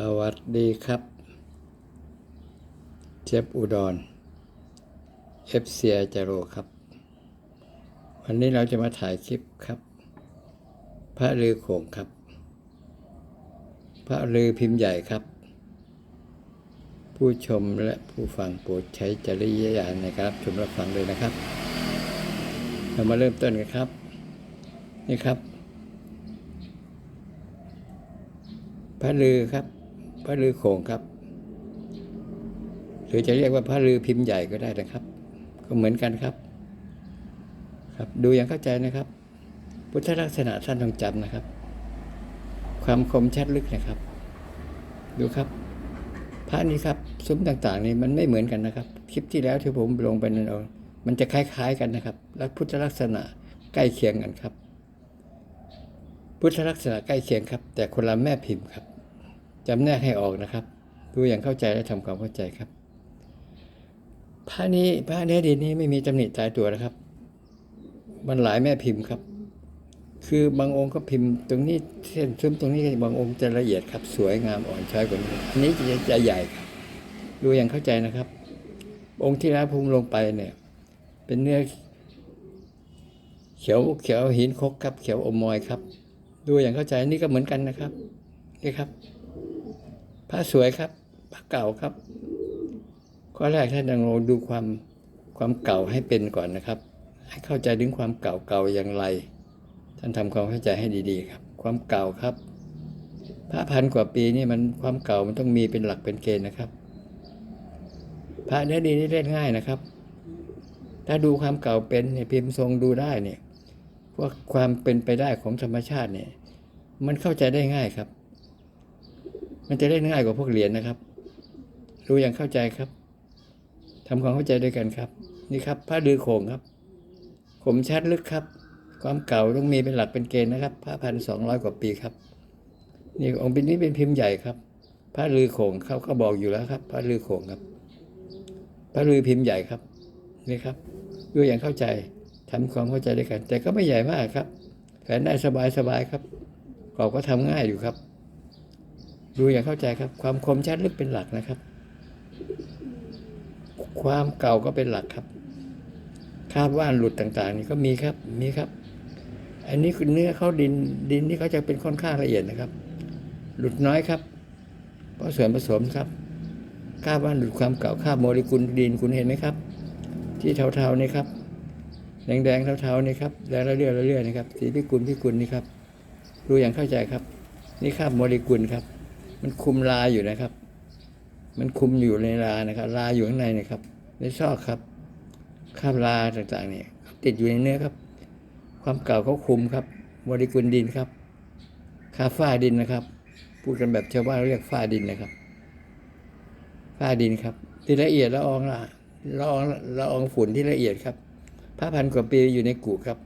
สวัสดีครับเชฟอุดรเอฟเซียจาโรครับ วันนี้เราจะมาถ่ายคลิปครับ พระลือโขงครับ พระลือพิมพ์ใหญ่ครับ ผู้ชมและผู้ฟังโปรดใช้จริยญาณในการรับชมรับฟังเลยนะครับ เรามาเริ่มต้นกันครับ นี่ครับพระลือครับ พระลือโขงครับ หรือจะเรียกว่าพระลือพิมพ์ใหญ่ก็ได้นะครับ ก็เหมือนกันครับ ครับดูอย่างเข้าใจนะครับ พุทธลักษณะท่านต้องจำนะครับ ความคมชัดลึกนะครับ ดูครับ พระนี้ครับซุ้มต่าง ๆ นี่มันไม่เหมือนกันนะครับ คลิปที่แล้วที่ผมลงไปนั่นเอามันจะคล้าย ๆ กันนะครับ และพุทธลักษณะใกล้เคียงกันครับ พุทธลักษณะใกล้เคียงครับ แต่คนละแม่พิมพ์ครับ จำแนกให้ออกนะครับ ดูอย่างเข้าใจและทำความเข้าใจครับพระนี้พระเนื้อดินนี้ไม่มีตำหนิตายตัวนะครับ มันหลายแม่พิมพ์ครับ คือบางองค์ก็พิมพ์ ตรงนี้เส้นซุ้มตรงนี้บางองค์จะละเอียดครับ สวยงามอ่อนช้อยกว่านี้อันนี้จะจะใหญ่ครับดูอย่างเข้าใจนะครับ องค์ที่แล้วผมลงไปเนี่ย เป็นเนื้อเขียวเขียวหินคกครับ เขียวอมมอยครับ ดูอย่างเข้าใจนี่ก็เหมือนกันนะครับนี่ครับ ผ้าสวยครับผ้าเก่าครับ ข้อแรกท่านต้องลงดูความความเก่าให้เป็นก่อนนะครับ ให้เข้าใจถึงความเก่าเก่าอย่างไร ท่านทำความเข้าใจให้ดีๆครับ ความเก่าครับพระพันกว่าปีนี่มันความเก่ามันต้องมีเป็นหลักเป็นเกณฑ์นะครับ พระเนื้อดีนี่เล่นง่ายนะครับ ถ้าดูความเก่าเป็นเนี่ยพิมพ์ทรงดูได้เนี่ยพวกความเป็นไปได้ของธรรมชาติเนี่ย มันเข้าใจได้ง่ายครับ มันจะเล่นง่ายกว่าพวกเหรียญนะครับ รู้อย่างเข้าใจครับทำความเข้าใจด้วยกันครับ นี่ครับพระดือโขงครับขมชัดลึกครับ ความเก่าต้องมีเป็นหลักเป็นเกณฑ์นะครับพระพันสองร้อยกว่าปีครับ นี่องค์เป็นนี้เป็นพิมพ์ใหญ่ครับพระลือโขงเขาก็บอกอยู่แล้วครับพระลือโขงครับพระลือพิมพ์ใหญ่ครับนี่ครับดูอย่างเข้าใจทำความเข้าใจด้วยกัน แต่ก็ไม่ใหญ่มากครับแขนได้สบายสบายครับกรอบก็ทำง่ายอยู่ครับ ดูอย่างเข้าใจครับ ความคมชัดลึกเป็นหลักนะครับ ความเก่าก็เป็นหลักครับคาบว่านหลุดต่าง ๆ นี่ก็มีครับมีครับ อันนี้คือเนื้อเขาดินดินที่เขาจะเป็นค่อนข้างละเอียดนะครับ หลุดน้อยครับ เพราะส่วนผสมครับคาบว่านหลุดความเก่าคาบโมเลกุลดินคุณเห็นไหมครับ ที่เทาๆนี่ครับแดงๆเทาๆนี่ครับแดงเรื่อยๆเรื่อยๆนะครับสีพิกุลพิกุลนี่ครับดูอย่างเข้าใจครับ นี่คาบโมเลกุลครับ มันคุมลาอยู่นะครับ มันคุมอยู่ในลานะครับ ลาอยู่ข้างในนะครับ ในซอกครับคราบลาต่างๆเนี่ยติดอยู่ในเนื้อครับ ความเก่าเขาคุมครับโมเลกุลดินครับคาฝ้าดินนะครับ พูดกันแบบชาวบ้านเรียกฝ้าดินนะครับ ฝ้าดินครับที่ละเอียดละอองละละอองละอองฝุ่นที่ละเอียดครับผ้าพันกว่าปีอยู่ในกุครับ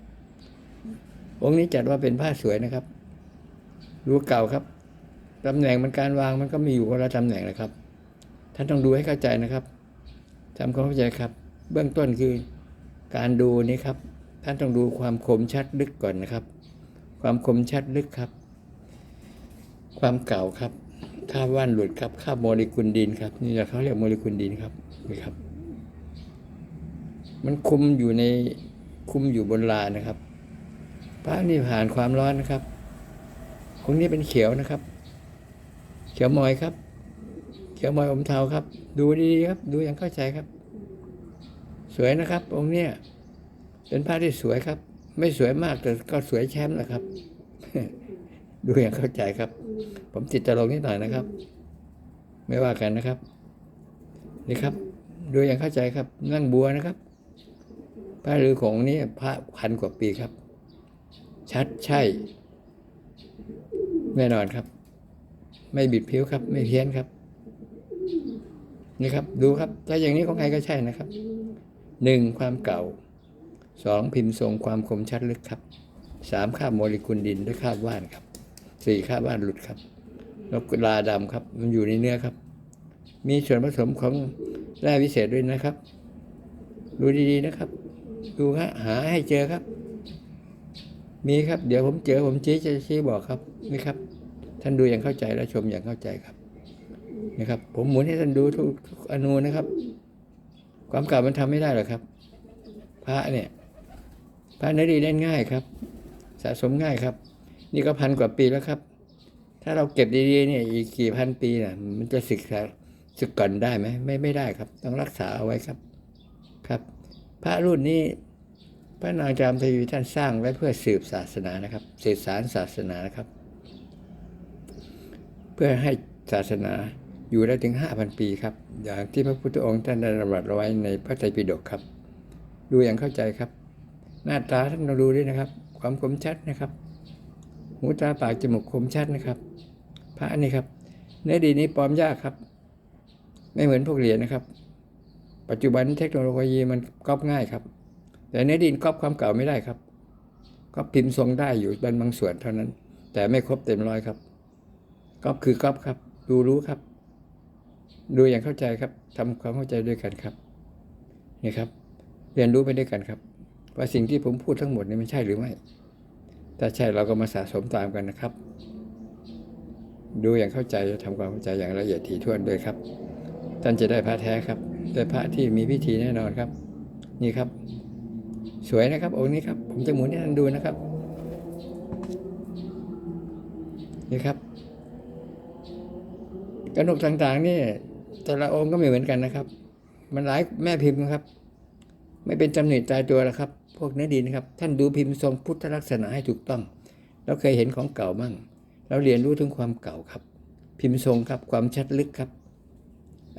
องค์นี้จัดว่าเป็นผ้าสวยนะครับ รูเก่าครับ ตำแหน่งมันการวางมันก็มีอยู่คนละตำแหน่งนะครับ ท่านต้องดูให้เข้าใจนะครับทำความเข้าใจครับ เบื้องต้นคือการดูนี้ครับ ท่านต้องดูความคมชัดลึกก่อนนะครับ ความคมชัดลึกครับ ความเก่าครับค่าว่านหลุดครับค่าโมเลกุลดินครับนี่แหละเขาเรียกโมเลกุลดินครับนี่ครับ มันคุมอยู่ในคุมอยู่บนลานะครับพระนี่ผ่านความร้อนนะครับองนี้เป็นเขียวนะครับ ขียวมอยครับ เขียวมอยอมเทาครับ ดูดีๆครับ ดูอย่างเข้าใจครับ สวยนะครับ องค์เนี้ยเป็นผ้าที่สวยครับ ไม่สวยมากแต่ก็สวยแชมป์นะครับ ดูอย่างเข้าใจครับ ผมติดตลกนิดหน่อยนะครับ ไม่ว่ากันนะครับ นี่ครับ ดูอย่างเข้าใจครับ นั่งบัวนะครับพระฤาของนี้พระพันกว่าปีครับ ชัดใช่ แน่นอนครับ ไม่บิดผิวครับ ไม่เพี้ยนครับนี่ครับ ดูครับถ้าอย่างนี้ของใครก็ใช่นะครับหนึ่งความเก่าสองพิมพ์ทรงความคมชัดลึกครับสามค่าโมเลกุลดินด้วยค่าว่านครับสี่ค่าว่านหลุดครับแล้วลาดำครับ มันอยู่ในเนื้อครับ มีส่วนผสมของแร่วิเศษด้วยนะครับ ดูดีๆนะครับ ดูฮะหาให้เจอครับ มีครับ เดี๋ยวผมเจอผมชี้จะชี้บอกครับนี่ครับ ท่านดูอย่างเข้าใจและชมอย่างเข้าใจครับ นะครับ ผมหมุนให้ท่านดูทุกอนูนะครับ ความเก่ามันทำไม่ได้หรอกครับ พระเนี่ย พระเนื้อดีเล่นง่ายครับ สะสมง่ายครับ นี่ก็พันกว่าปีแล้วครับ ถ้าเราเก็บดีๆเนี่ยอีกกี่พันปีน่ะ มันจะสึกษาสึกก่อนได้ไหมไม่ไม่ได้ครับ ต้องรักษาเอาไว้ครับครับ พระรุ่นนี้พระนางจามเทวีท่านสร้างไว้เพื่อสืบศาสนานะครับสืบสารศาสนานะครับ เพื่อให้ศาสนาอยู่ได้ถึงห้าพันปีครับ อย่างที่พระพุทธองค์ท่านได้ระบัดเอาไว้ในพระไตรปิฎกครับ ดูอย่างเข้าใจครับ หน้าตาท่านเราดูด้วยนะครับ ความคมชัดนะครับ หูตาปากจมูกคมชัดนะครับ พระนี่ครับเนื้อดีนี้ปลอมยากครับ ไม่เหมือนพวกเหรียญนะครับ ปัจจุบันเทคโนโลยีมันก๊อปง่ายครับ แต่เนื้อดินก๊อปความเก่าไม่ได้ครับก๊อปพิมพ์ทรงได้อยู่เป็นบางส่วนเท่านั้น แต่ไม่ครบเต็มร้อยครับ ก๊อปคือก๊อปครับ ดูรู้ครับ ดูอย่างเข้าใจครับทำความเข้าใจด้วยกันครับนี่ครับ เรียนรู้ไปด้วยกันครับ ว่าสิ่งที่ผมพูดทั้งหมดนี้มันใช่หรือไม่ถ้าใช่เราก็มาสะสมตามกันนะครับ ดูอย่างเข้าใจทำความเข้าใจอย่างละเอียดถี่ถ้วนด้วยครับ ท่านจะได้พระแท้ครับได้พระที่มีพิธีแน่นอนครับ นี่ครับ สวยนะครับองค์นี้ครับ ผมจะหมุนให้ท่านดูนะครับ นี่ครับ กระหนกต่างๆ นี่แต่ละองค์ก็ไม่เหมือนกันนะครับ มันหลายแม่พิมพ์นะครับ ไม่เป็นตำหนิตายตัวแล้วครับ พวกเนื้อดินนะครับ ท่านดูพิมพ์ทรงพุทธลักษณะให้ถูกต้อง เราเคยเห็นของเก่ามั่ง เราเรียนรู้ถึงความเก่าครับ พิมพ์ทรงครับความชัดลึกครับ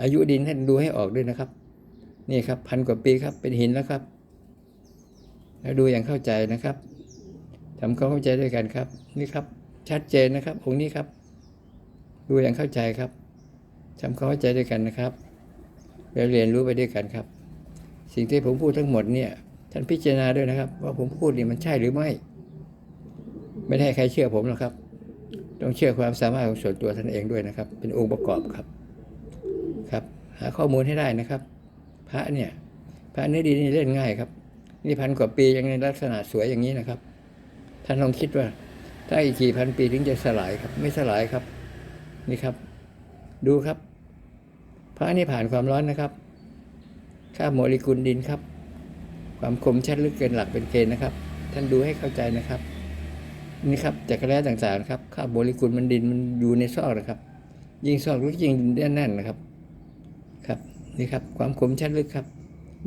อายุดินท่านดูให้ออกด้วยนะครับ นี่ครับพันกว่าปีครับเป็นหินแล้วครับ แล้วดูอย่างเข้าใจนะครับทำความเข้าใจด้วยกันครับ นี่ครับ ชัดเจนนะครับองค์นี้ครับ ดูอย่างเข้าใจครับ ทำความเข้าใจด้วยกันนะครับแล้วเรียนรู้ไปด้วยกันครับ สิ่งที่ผมพูดทั้งหมดเนี่ยท่านพิจารณาด้วยนะครับ ว่าผมพูดนี่มันใช่หรือไม่ ไม่ได้ให้ใครเชื่อผมหรอกครับ ต้องเชื่อความสามารถของส่วนตัวท่านเองด้วยนะครับ เป็นองค์ประกอบครับครับ หาข้อมูลให้ได้นะครับ พระเนี่ย พระเนื้อดีนี่เล่นง่ายครับ นี่พันกว่าปียังในลักษณะสวยอย่างนี้นะครับ ท่านลองคิดว่าถ้าอีกกี่พันปีถึงจะสลายครับ ไม่สลายครับ นี่ครับ ดูครับ พระนี่ผ่านความร้อนนะครับ ค่าโมเลกุลดินครับ ความคมชัดลึกเกินหลักเป็นเกณฑ์นะครับ ท่านดูให้เข้าใจนะครับ นี่ครับจักรแร้ต่างๆครับ ค่าโมเลกุลมันดินมันอยู่ในซอกนะครับ ยิ่งซอกลึกยิ่งแน่นนะครับ ครับนี่ครับ ความคมชัดลึกครับ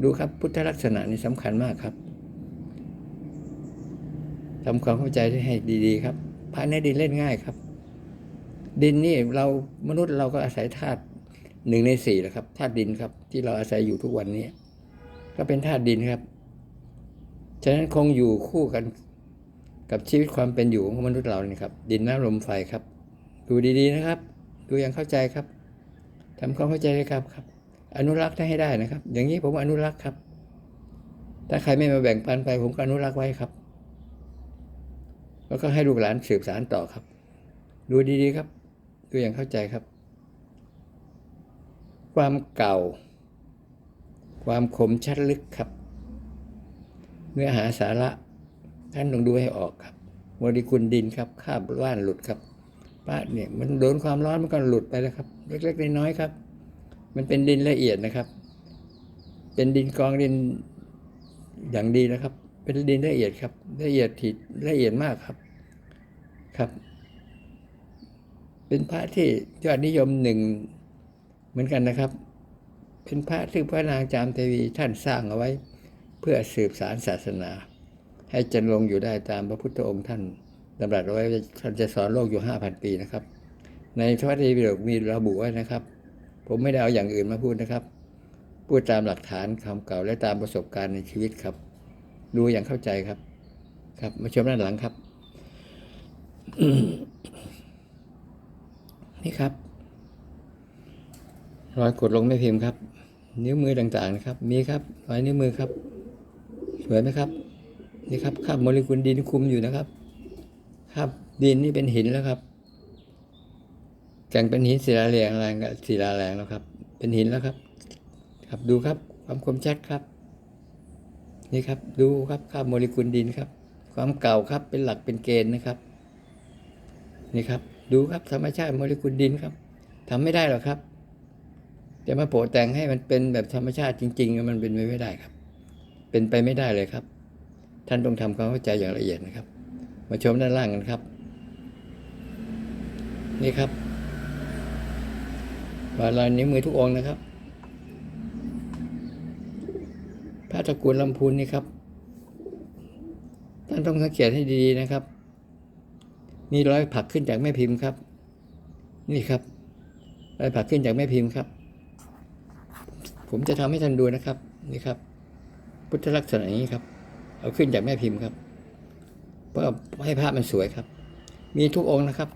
ดูครับพุทธลักษณะนี่สำคัญมากครับทำความเข้าใจให้ดีๆ ครับพระในดินเล่นง่ายครับ ดินนี่เรามนุษย์เราก็อาศัยธาตุ หนึ่งในสี่แหละครับธาตุดินครับ ที่เราอาศัยอยู่ทุกวันนี้ ก็เป็นธาตุดินครับ ฉะนั้นคงอยู่คู่กันกับชีวิตความเป็นอยู่ของมนุษย์เรานี่ครับ ดินน้ำลมไฟครับ ดูดีๆนะครับ ดูอย่างเข้าใจครับทำความเข้าใจเลยครับครับ อนุรักษ์ให้ได้นะครับ อย่างนี้ผมอนุรักษ์ครับ ถ้าใครไม่มาแบ่งปันไป ผมก็อนุรักษ์ไว้ครับ แล้วก็ให้ลูกหลานสืบสารต่อครับ ดูดีๆครับ ดูอย่างเข้าใจครับ ความเก่า ความคมชัดลึกครับ เนื้อหาสาระท่านต้องดูให้ออกครับโมเลกุลดินครับคราบว่านหลุดครับป้าเนี่ยมันโดนความร้อนมันก็หลุดไปแล้วครับ เล็กๆน้อยๆครับ มันเป็นดินละเอียดนะครับ เป็นดินกองดินอย่างดีนะครับ เป็นดินละเอียดครับ ละเอียดถี่ละเอียดมากครับครับ เป็นพระที่ยอดนิยมหนึ่ง เหมือนกันนะครับ เป็นพระที่พระนางจามเทวีท่านสร้างเอาไว้ เพื่อสืบสารศาสนา ให้จันลงอยู่ได้ตามพระพุทธองค์ท่านดำรัสไว้ว่าท่านจะสอนโลกอยู่ห้าพันปีนะครับ ในพระไตรปิฎกมีระบุไว้นะครับ ผมไม่ได้เอาอย่างอื่นมาพูดนะครับ พูดตามหลักฐานคำเก่าและตามประสบการณ์ในชีวิตครับ ดูอย่างเข้าใจครับ ครับมาชมด้านหลังครับ นี่ครับ รอยกดลงไม่พิมพ์ครับ นิ้วมือต่างๆนะครับ มีครับรอยนิ้วมือครับ สวยไหมครับ นี่ครับคาบโมเลกุลดินคุมอยู่นะครับคราบดินนี่เป็นหินแล้วครับ แก่งเป็นหินศิลาแรงแรงกับศิลาแรงแล้วครับ เป็นหินแล้วครับ ครับดูครับ ความคมชัดครับ นี่ครับดูครับคาบโมเลกุลดินครับ ความเก่าครับเป็นหลักเป็นเกณฑ์นะครับ นี่ครับ ดูครับธรรมชาติโมเลกุลดินครับทำไม่ได้หรอกครับ จะมาโปะแต่งให้มันเป็นแบบธรรมชาติจริง ๆ มันเป็นไปไม่ได้ครับ เป็นไปไม่ได้เลยครับ ท่านต้องทำความเข้าใจอย่างละเอียดนะครับ มาชมด้านล่างกันครับ นี่ครับวาลายนิ้วมือทุกองนะครับพระตระกูลลำพูนนี่ครับท่านต้องสังเกตให้ดีๆนะครับมีรอยผักขึ้นจากแม่พิมพ์ครับ นี่ครับร้อยผักขึ้นจากแม่พิมพ์ครับ ผมจะทำให้ท่านดูนะครับนี่ครับ พุทธลักษณะอย่างนี้ครับ เอาขึ้นจากแม่พิมพ์ครับ เพื่อให้ภาพมันสวยครับ มีทุกองค์นะครับ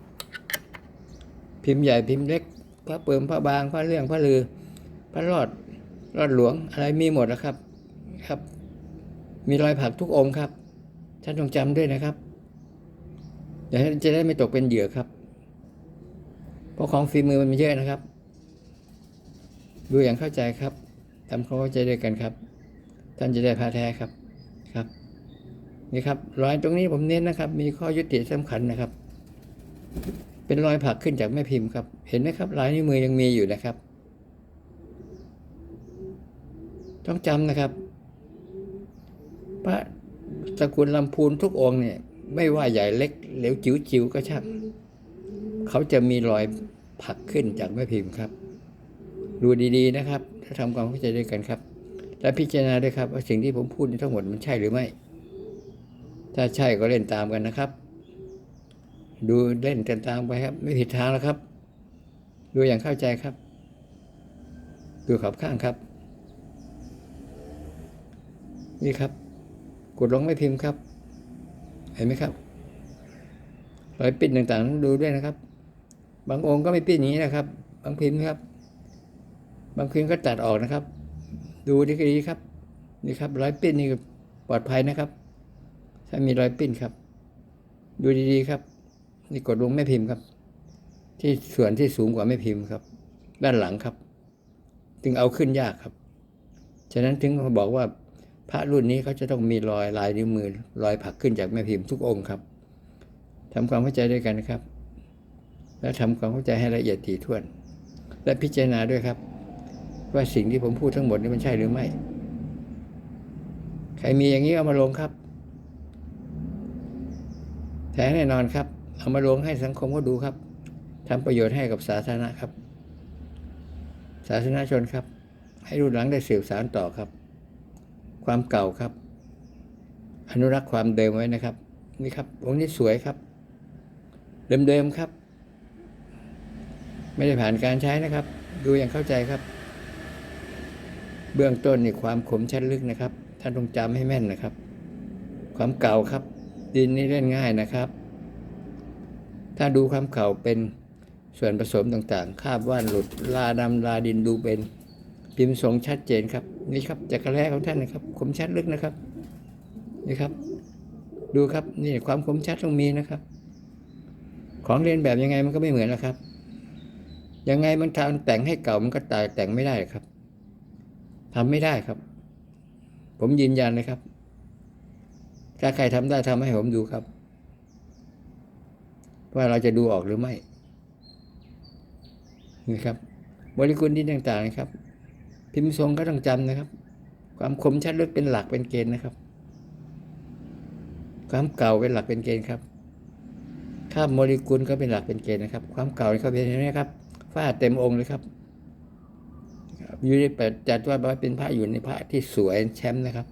พิมพ์ใหญ่พิมพ์เล็ก พระเปิมพระบางพระเรื่องพระลือ พระรอดรอดหลวงอะไรมีหมดนะครับครับ มีรอยผักทุกองค์ครับท่านต้องจำด้วยนะครับอย่าให้จะได้ไม่ตกเป็นเหยื่อครับ เพราะของฝีมือมันมีเยอะนะครับ ดูอย่างเข้าใจครับ ทำความเข้าใจด้วยกันครับ ท่านจะได้พาแท้ครับครับนี่ครับรอยตรงนี้ผมเน้นนะครับ มีข้อยุติสำคัญนะครับ เป็นรอยผักขึ้นจากแม่พิมพ์ครับ เห็นไหมครับลายนิ้วมือยังมีอยู่นะครับ ต้องจำนะครับ พระตระกูลลำพูนทุกองค์เนี่ย ไม่ว่าใหญ่เล็กเหลวจิ๋วจิ๋วก็ช่างเขาจะมีรอยผักขึ้นจากแม่พิมพ์ครับ ดูดีๆนะครับ ถ้าทำความเข้าใจด้วยกันครับ และพิจารณาด้วยครับว่าสิ่งที่ผมพูดนี้ทั้งหมดมันใช่หรือไม่ ถ้าใช่ก็เล่นตามกันนะครับ ดูเล่นกันตามไปครับ ไม่ผิดทางแล้วครับ ดูอย่างเข้าใจครับ ดูขับข้างครับ นี่ครับ กดลงไม่พิมพ์ครับ เห็นไหมครับรอยปิ้นต่างๆ ดูด้วยนะครับ บางองค์ก็ไม่ปิ้นอย่างนี้นะครับ บางพิมพ์ครับ บางพิมพ์ก็ตัดออกนะครับ ดูดีๆครับ นี่ครับรอยปิ้นนี่ปลอดภัยนะครับ ถ้ามีรอยปิ้นครับ ดูดีๆครับ นี่กดลงแม่พิมพ์ครับ ที่ส่วนที่สูงกว่าแม่พิมพ์ครับ ด้านหลังครับ จึงเอาขึ้นยากครับ ฉะนั้นถึงเขาบอกว่าพระรุ่นนี้เขาจะต้องมีรอยลายนิ้วมือรอยผักขึ้นจากแม่พิมพ์ทุกองค์ครับทำความเข้าใจด้วยกันนะครับ และทำความเข้าใจให้ละเอียดถี่ถ้วน และพิจารณาด้วยครับ ว่าสิ่งที่ผมพูดทั้งหมดนี้มันใช่หรือไม่ ใครมีอย่างนี้เอามาลงครับแท้แน่นอนครับ เอามาลงให้สังคมเขาดูครับทำประโยชน์ให้กับสาธารณะครับ สาธารณชนครับ ให้รุ่นหลังได้สืบสานต่อครับ ความเก่าครับ อนุรักษ์ความเดิมไว้นะครับ นี่ครับองค์นี้สวยครับ เดิมๆครับ ไม่ได้ผ่านการใช้นะครับ ดูอย่างเข้าใจครับ เบื้องต้นนี่ความขมชัดลึกนะครับ ท่านต้องจำให้แม่นนะครับ ความเก่าครับ ดินนี่เล่นง่ายนะครับ ถ้าดูความเก่าเป็นส่วนผสมต่างๆ คาบว่านหลุดลาดำลาดินดูเป็นพิมพ์ทรงชัดเจนครับ นี่ครับจักรแร้ของท่านนะครับคมชัดลึกนะครับนี่ครับ ดูครับนี่ความคมชัดต้องมีนะครับ ของเรียนแบบยังไงมันก็ไม่เหมือนนะครับ ยังไงมันทำแต่งให้เก่ามันก็ตายแต่งไม่ได้ครับ ทำไม่ได้ครับ ผมยืนยันเลยครับ ถ้าใครทำได้ทำให้ผมดูครับ ว่าเราจะดูออกหรือไม่นี่ครับบริคุณที่ต่างๆนะครับ พิมพ์ทรงก็ต้องจำนะครับ ความคมชัดลึกเป็นหลักเป็นเกณฑ์นะครับ ความเก่าเป็นหลักเป็นเกณฑ์ครับค่าโมเลกุลก็เป็นหลักเป็นเกณฑ์นะครับ ความเก่าเขาเป็นอย่างนี้ครับฝ้าเต็มองค์เลยครับ อยู่ในแปดจัดว่าเป็นพระอยู่ในพระที่สวยแชมป์นะครับ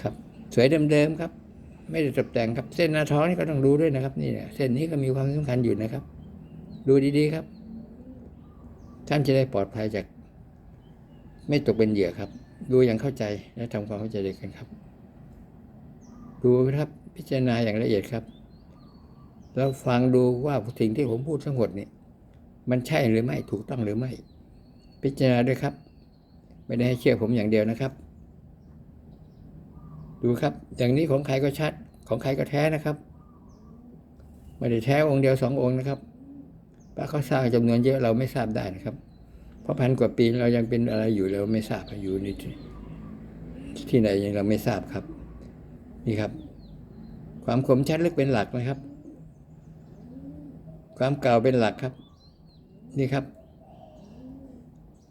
ครับ สวยเดิมๆครับ ไม่ได้ตกแต่งครับ เส้นหน้าท้องนี่ก็ต้องดูด้วยนะครับ นี่เนี่ยเส้นนี้ก็มีความสำคัญอยู่นะครับ ดูดีๆครับ ท่านจะได้ปลอดภัยจาก ไม่ตกเป็นเหยื่อครับ ดูอย่างเข้าใจและทำความเข้าใจเด้วยกันครับ ดูครับพิจารณาอย่างละเอียดครับ แล้วฟังดูว่าสิ่งที่ผมพูดทั้งหมดนี่มันใช่หรือไม่ถูกต้องหรือไม่ พิจารณาด้วยครับ ไม่ได้ให้เชื่อผมอย่างเดียวนะครับ ดูครับ อย่างนี้ของใครก็ชัด ของใครก็แท้นะครับไม่ได้แท้องค์เดียวสององค์นะครับพระเขาสร้างจำนวนเยอะเราไม่ทราบได้นะครับ เพราะพันกว่าปีเรายังเป็นอะไรอยู่เราไม่ทราบอยู่ในที่ที่ไหนยังเราไม่ทราบครับ นี่ครับ ความคมชัดลึกเป็นหลักนะครับ ความเก่าเป็นหลักครับ นี่ครับ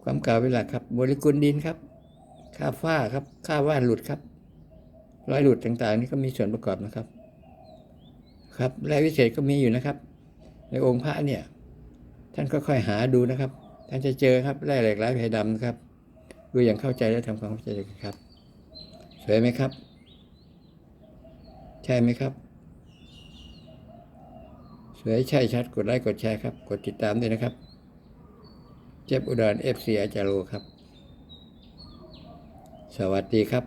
ความเก่าเป็นหลักครับบริกุลดินครับ ค่าฝ้าครับ ค่าว่านหลุดครับ รอยหลุดต่างๆ นี่ก็มีส่วนประกอบนะครับ ครับแร่วิเศษก็มีอยู่นะครับ ในองค์พระเนี่ย ท่านก็ค่อยหาดูนะครับ ท่านจะเจอครับแร่เหล็กไหลไผ่ดำนะครับดูอย่างเข้าใจและทำความเข้าใจกันครับ สวยไหมครับ ใช่ไหมครับสวยใช่ชัดกดไลค์กดแชร์ครับ กดติดตามด้วยนะครับ เจ็บอุดรเอฟซีอาจารโลครับ สวัสดีครับ